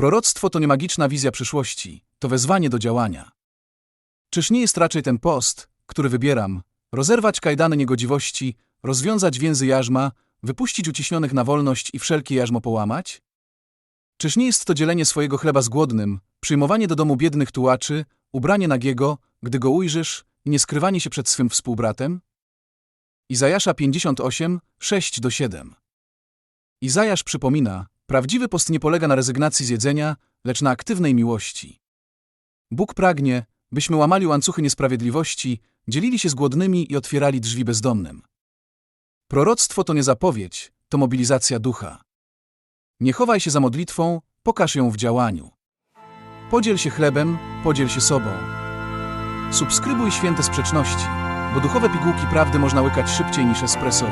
Proroctwo to nie magiczna wizja przyszłości, to wezwanie do działania. Czyż nie jest raczej ten post, który wybieram, rozerwać kajdany niegodziwości, rozwiązać więzy jarzma, wypuścić uciśnionych na wolność i wszelkie jarzmo połamać? Czyż nie jest to dzielenie swojego chleba z głodnym, przyjmowanie do domu biednych tułaczy, ubranie nagiego, gdy go ujrzysz, i nie skrywanie się przed swym współbratem? Izajasza 58, 6-7 Izajasz przypomina, prawdziwy post nie polega na rezygnacji z jedzenia, lecz na aktywnej miłości. Bóg pragnie, byśmy łamali łańcuchy niesprawiedliwości, dzielili się z głodnymi i otwierali drzwi bezdomnym. Proroctwo to nie zapowiedź, to mobilizacja ducha. Nie chowaj się za modlitwą, pokaż ją w działaniu. Podziel się chlebem, podziel się sobą. Subskrybuj święte sprzeczności, bo duchowe pigułki prawdy można łykać szybciej niż espresso.